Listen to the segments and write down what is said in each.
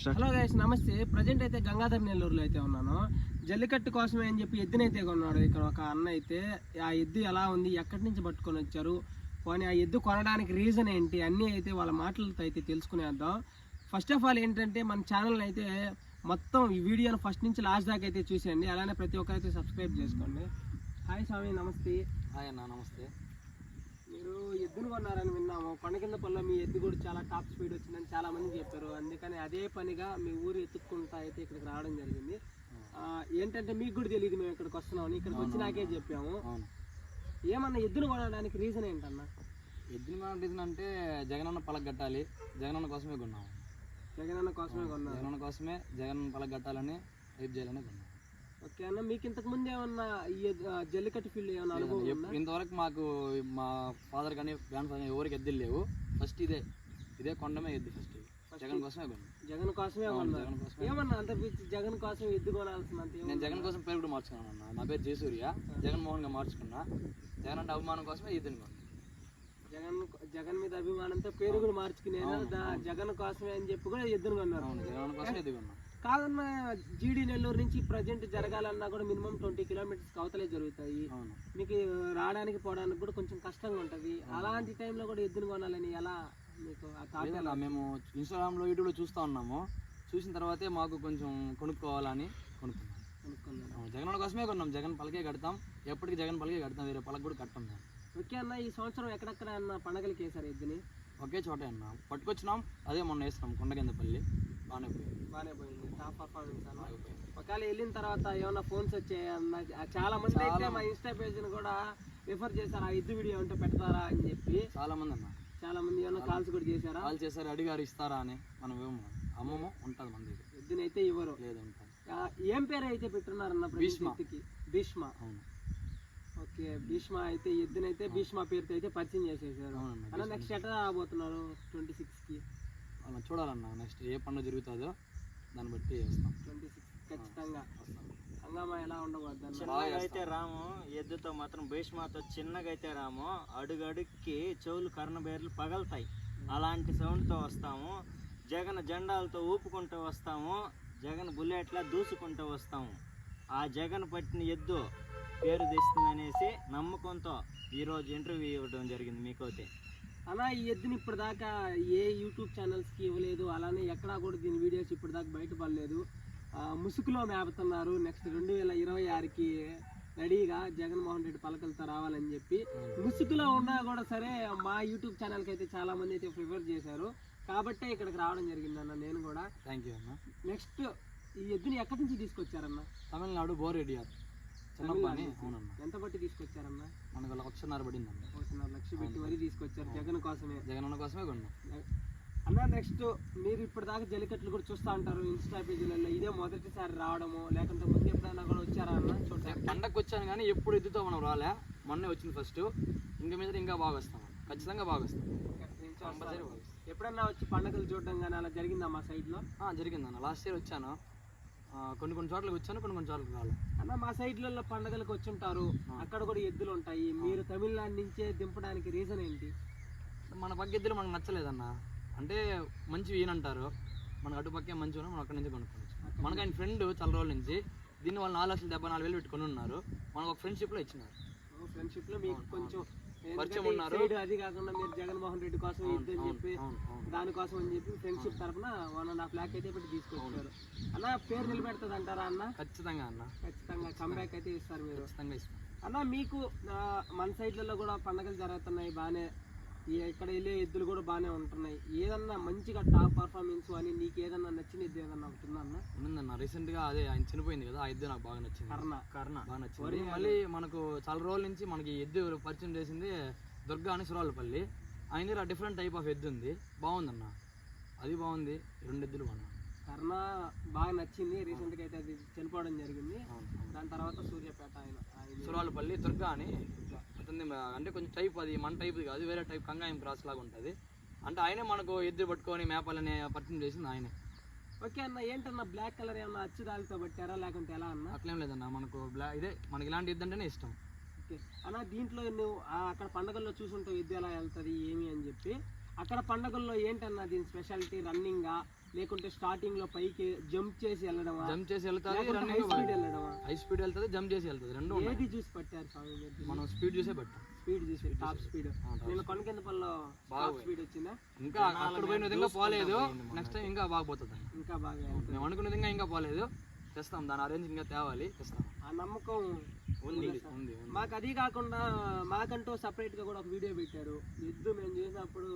Hello guys నమస్తే. Present అయితే గంగాధర్ నెల్లూరులో అయితే ఉన్నాను. జల్లికట్టు కోసమే అని చెప్పి ఎద్దునైతే కొన్నాడు. ఇక్కడ ఒక అన్న అయితే ఆ ఎద్దు ఎలా ఉంది ఎక్కడి నుంచి పట్టుకొని వచ్చారు పోనీ ఆ ఎద్దు కొనడానికి రీజన్ ఏంటి అన్నీ అయితే వాళ్ళ మాటలతో అయితే తెలుసుకునేద్దాం ఫస్ట్ ఆఫ్ ఆల్ ఏంటంటే మన ఛానల్ అయితే మొత్తం ఈ వీడియోను ఫస్ట్ నుంచి లాస్ట్ దాకా అయితే చూసేయండి. అలానే ప్రతి ఒక్కరైతే సబ్స్క్రైబ్ చేసుకోండి. హాయ్ స్వామి నమస్తే. హాయ్ అన్న నమస్తే. మీరు ఎద్దును కొన్నారని విన్నాము. కొండ కింద పనిలో మీ ఎద్దు కూడా చాలా టాప్ స్పీడ్ వచ్చిందని చాలా మంది చెప్పారు. అందుకని అదే పనిగా మీ ఊరు ఎత్తుక్కుంటా అయితే ఇక్కడికి రావడం జరిగింది. ఏంటంటే మీకు కూడా తెలియదు మేము ఇక్కడికి వస్తున్నామని. ఇక్కడికి వచ్చి నాకే చెప్పాము. ఏమన్నా ఎద్దును కొనడానికి రీజన్ ఏంటన్నా? ఎద్దుని మన రీజన్ అంటే జగనన్న పలక కట్టాలి. జగనన్న కోసమే కొన్నాము. జగనన్న కోసమే కొన్నారు. జగనన్న కోసమే జగనన్న పలక కట్టాలని రేపు చేయాలని కొన్నాం ఓకే అన్న మీకు ఇంతకు ముందు ఏమన్నా ఈ జల్లికట్టు ఫీల్డ్ ఏమన్నా అనుభవం ఇంతవరకు మాకు మా ఫాదర్ కానీ గ్రాండ్ ఫాదర్ ఎవరికి ఎద్దులు లేవు. ఫస్ట్ ఇదే ఇదే కొండమే ఎద్దు ఫస్ట్ జగన్ కోసమే జగన్ కోసమే ఏమన్నా అంత జగన్ కోసం ఎద్దు కొనాల్సినంత ఏమన్నా? నేను జగన్ కోసం పేరు కూడా మార్చుకున్నాను అన్న. నా పేరు జయసూర్య. జగన్మోహన్గా మార్చుకున్నా. జగన్ అంటే అభిమానం కోసమే ఎద్దుని కొన్నాను జగన్ జగన్ మీద అభిమానంతో పేరు కూడా మార్చుకునేది దా- జగన్ కోసమే అని చెప్పి కూడా ఎద్దును కొన్నారు. జగన్ కోసమే ఎద్దు కొన్నాం. కాదన్న జీడి నెల్లూరు నుంచి ప్రజెంట్ జరగాలన్నా కూడా మినిమం ట్వంటీ కిలోమీటర్స్ అవతలే జరుగుతాయి. అవును. మీకు రావడానికి పోవడానికి కూడా కొంచెం కష్టంగా ఉంటది. అలాంటి టైంలో కూడా ఎద్దును కొనాలని ఎలా మీకు మేము ఇన్స్టాగ్రామ్లో యూట్యూబ్లో చూస్తూ ఉన్నాము. చూసిన తర్వాతే మాకు కొంచెం కొనుక్కోవాలని కొనుక్కున్నాం. జగన్ కోసమే కొన్నాం. జగన్ పలకే కడతాం. ఎప్పటికీ జగన్ పలకే కడతాం వేరే పలక కూడా కట్టం ఓకే అన్న ఈ సంవత్సరం ఎక్కడెక్కడ అన్న పండగలకి వేసారు ఎద్దుని? ఒకే చోటే అన్నాం. పట్టుకొచ్చినాం అదే మొన్న వేసినాం కొండకిందపల్లి బాగానే పోయింది. బాగానే పోయింది. టాప్ పర్ఫార్మెన్స్ ఒకవేళ వెళ్ళిన తర్వాత ఏమైనా ఫోన్స్ వచ్చాయన్న చాలా మంది అయితే మా ఇన్స్టా పేజ్ని కూడా రిఫర్ చేశారు. ఆ ఎద్దు వీడియో ఉంటే పెడతారా అని చెప్పి. చాలా మంది అన్న. చాలా మంది ఏమైనా కాల్స్ కూడా చేశారా? కాల్ చేశారు అడిగారు ఇస్తారా అని. మనం ఏమో అమ్మము ఉంటుంది మన దగ్గర. ఎద్దునైతే ఇవ్వరు లేదు ఏం పేరు అయితే పెట్టున్నారన్న భీష్మ. భీష్మ. అవును. ఓకే భీష్మ అయితే ఎద్దునైతే భీష్మ పేరుతో అయితే పరిచయం చేసేసారు. అవునన్న అన్న నెక్స్ట్ ఎట్లా రాబోతున్నారు ట్వంటీ సిక్స్కి? అలా చూడాలన్నా నెక్స్ట్ ఏ పండుగ జరుగుతుందో దాన్ని బట్టి వస్తాం ట్వంటీ సిక్స్ ఖచ్చితంగా. వస్తాం. హంగామా ఎలా ఉండబోద్ది చిన్నగా అయితే రాము ఎద్దుతో మాత్రం భీష్మాతో చిన్నగా అయితే రాము. అడుగు అడుగుకి చెవులు కర్ణబేర్లు పగలుతాయి. అలాంటి సౌండ్తో వస్తాము. జగన్ జెండాలతో ఊపుకుంటూ వస్తాము. జగన్ బుల్లెట్లా దూసుకుంటూ వస్తాము. ఆ జగన్ పట్టిన ఎద్దు పేరు తెస్తుందనేసి నమ్మకంతో ఈరోజు ఇంటర్వ్యూ ఇవ్వడం జరిగింది మీకైతే అన్న ఈ ఎద్దుని ఇప్పటిదాకా ఏ యూట్యూబ్ ఛానల్స్కి ఇవ్వలేదు అలానే ఎక్కడా కూడా దీని వీడియోస్ ఇప్పటిదాకా బయటపడలేదు ముసుగులో మేపుతున్నారు. నెక్స్ట్ రెండు వేల ఇరవై ఆరుకి రెడీగా జగన్మోహన్ రెడ్డి పలకలతో రావాలని చెప్పి. ముసుగులో ఉన్నా కూడా సరే మా యూట్యూబ్ ఛానల్కి అయితే చాలా మంది అయితే ప్రిఫర్ చేశారు. కాబట్టే ఇక్కడికి రావడం జరిగింది అన్న నేను కూడా. థ్యాంక్ యూ అన్న. నెక్స్ట్ ఈ ఎద్దుని ఎక్కడి నుంచి తీసుకొచ్చారన్న? తమిళనాడు బోరెడ్డియార్ చిన్నప్ప ఎంత బట్టి తీసుకొచ్చారన్న మనకు లక్షన్నర పడిందన్న ఒకటిన్నర లక్ష పెట్టి మరీ తీసుకొచ్చారు జగన్ కోసమే. జగనన్న కోసమే కొన్నాం. అన్న నెక్స్ట్ మీరు ఇప్పటిదాకా జల్లికట్లు కూడా చూస్తూ ఉంటారు ఇన్స్టా పేజీలలో. ఇదే మొదటిసారి రావడము లేకుంటే ముందు ఎప్పుడైనా కూడా వచ్చారా అన్న? చూడటానికి. పండగకి వచ్చాను కానీ ఎప్పుడు ఎద్దుతో మనం రాలే. మొన్నే వచ్చింది ఫస్ట్. ఇంకా మీద ఇంకా బాగా వస్తాం. ఖచ్చితంగా బాగా వస్తాం. ఎప్పుడన్నా వచ్చి పండుగలు చూడడం కానీ అలా జరిగిందా మా సైడ్లో? ఆ, జరిగిందన్న. లాస్ట్ ఇయర్ వచ్చాను. కొన్ని కొన్ని చోట్లకి వచ్చాను కొన్ని కొన్ని చోట్లకి రాలే అన్న మా సైడ్లలో పండుగలకు వచ్చి ఉంటారు అక్కడ కూడా ఎద్దులు ఉంటాయి. మీరు తమిళనాడు నుంచే దింపడానికి రీజన్ ఏంటి? మన పక్క ఎద్దులు మనకు నచ్చలేదన్న. అంటే మంచివి ఈయనంటారు మనకు అటుపక్కే ఉన్నాయి, మనం అక్కడి నుంచి కొనుక్కోవచ్చు. మనకు ఆయన ఫ్రెండ్ చాలా రోజుల నుంచి దీన్ని వాళ్ళు నాలుగు లక్షల డెబ్బై నాలుగు వేలు పెట్టుకొని ఉన్నారు. మనకు ఒక ఫ్రెండ్షిప్లో ఇచ్చినారు. ఫ్రెండ్షిప్లో మీకు కొంచెం పరిచయం ఉన్నారు. అది కాకుండా మీరు జగన్మోహన్ రెడ్డి కోసం ఎద్దు అని చెప్పి దానికోసం అని చెప్పి ఫ్రెండ్షిప్ తరఫున వన్ అండ్ హాఫ్ ల్యాక్ అయితే పెట్టి తీసుకొచ్చారు. అన్న పేరు నిలబెడుతుంది అంటారా అన్న? ఖచ్చితంగా అన్న. ఖచ్చితంగా కంబ్యాక్ అయితే ఇస్తారు మీరు. ఖచ్చితంగా అన్న మీకు మన సైడ్లలో కూడా పండగలు జరుగుతున్నాయి బాగానే. ఇక్కడ వెళ్ళే ఎద్దులు కూడా బాగానే ఉంటున్నాయి. ఏదన్నా మంచిగా టాప్ పర్ఫార్మెన్స్ అని నీకు ఏదన్నా నచ్చిన ఎద్దు ఏదన్నా ఒకటి అన్న? ఉందన్న. రీసెంట్గా అదే ఆయన చనిపోయింది కదా ఆ ఎద్దు నాకు బాగా నచ్చింది. కర్ణ. కర్ణ బాగా నచ్చింది. మళ్ళీ మనకు చాలా రోజుల నుంచి మనకి ఎద్దు పరిచయం చేసింది దుర్గా అని సురాలపల్లి. ఆయన దగ్గర డిఫరెంట్ టైప్ ఆఫ్ ఎద్దు ఉంది. బాగుందన్న. అది బాగుంది. రెండు ఎద్దులు బాగున్నాయి కర్ణ బాగా నచ్చింది. రీసెంట్గా అయితే అది చనిపోవడం జరిగింది. దాని తర్వాత సూర్యాపేట ఆయన సురాలపల్లి దుర్గా. అని అతన్ని అంటే కొంచెం టైప్ అది మన టైప్ కాదు వేరే టైప్ కంగాయం క్రాస్ లాగా ఉంటుంది. అంటే ఆయనే మనకు ఎద్దు పట్టుకొని మేపాలని పరిచయం చేసింది ఆయనే. ఓకే అన్న ఏంటన్నా బ్లాక్ కలర్ ఏమన్నా అచ్చు దాలితో పట్టారా? లేకుంటే ఎలా అన్న? అట్లేం లేదన్న మనకు బ్లా ఇదే మనకి ఇలాంటి ఎద్దు అంటేనే ఇష్టం. ఓకే. అన్న దీంట్లో నువ్వు అక్కడ పండగల్లో చూసుంటావు విద్య ఎలా వెళ్తుంది ఏమి అని చెప్పి అక్కడ పండగల్లో ఏంటన్నా దీని స్పెషాలిటీ రన్నింగా లేకుంటే స్టార్టింగ్లో పైకి జంప్ చేసి వెళ్ళడమా? జంప్ చేసి వెళ్తుంది హై స్పీడ్ వెళ్ళడమా? హై స్పీడ్ వెళ్తుంది జంప్ చేసి వెళ్తుంది రెండు ఏది చూసి పట్టారు స్వామి? మనం స్పీడ్ చూసే పట్టాం. స్పీడ్ చూసి టాప్ స్పీడ్ నేను కొన కింద పనిలో టాప్ స్పీడ్ వచ్చిందా? ఇంకా అక్కడ పోయిన విధంగా పోలేదు. నెక్స్ట్ టైం ఇంకా బాగా పోతుంది. ఇంకా బాగా. మేము అనుకున్న విధంగా ఇంకా పోలేదు. తెస్తాం దాని అరేంజ్ ఇంకా తేవాలి. తెస్తాం. ఆ నమ్మకం ఉంది. మాకు అది కాకుండా మాకంటూ సపరేట్గా కూడా ఒక వీడియో పెట్టారు. ఎద్దు మేము చేసినప్పుడు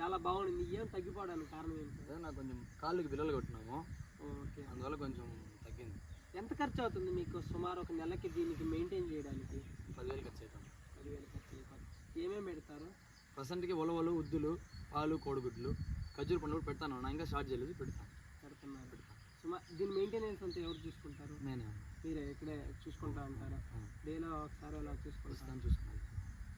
చాలా బాగుంది ఏం తగ్గిపోవడానికి కారణం ఏంటి? నాకు కొంచెం కాళ్ళకి బిల్లలు కొట్టినాము. ఓకే. అందువల్ల కొంచెం తగ్గింది. ఎంత ఖర్చు అవుతుంది మీకు సుమారు ఒక నెలకి దీనికి మెయింటైన్ చేయడానికి? పదివేలు ఖర్చు అవుతాం పదివేలు ఖర్చు అయిపోతుంది ఏమేమి పెడతారు? ప్రజెంట్కి ఉలవలు ఉద్దులు పాలు కోడిగుడ్లు ఖర్జూర పండుగ పెడతాను. నా ఇంకా స్టార్ట్ చేయలేదు పెడతాను. దీని మెయింటెనెన్స్ అంతా ఎవరు చూసుకుంటారు? నేనే? మీరే ఇక్కడే చూసుకుంటా ఉంటారా? డేలో ఒకసారి అలా చూసుకుంటారు ప్రస్తుతం చూసుకున్నాను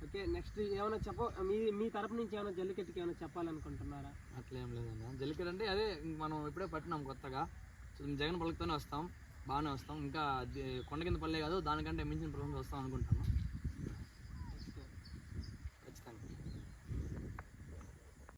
ఓకే నెక్స్ట్ ఏమైనా చెప్ప మీ మీ తరపు నుంచి ఏమైనా జల్లికట్టుకి ఏమైనా చెప్పాలనుకుంటున్నారా? అట్లా ఏం లేదన్న. జల్లికట్ అంటే అదే మనం ఇప్పుడే పట్టినాం కొత్తగా. జగన్ పలుకుతోనే వస్తాం బాగానే వస్తాం. ఇంకా కొండ కింద పల్లె కాదు దానికంటే మించిన ప్రభుత్వం వస్తాం అనుకుంటాను.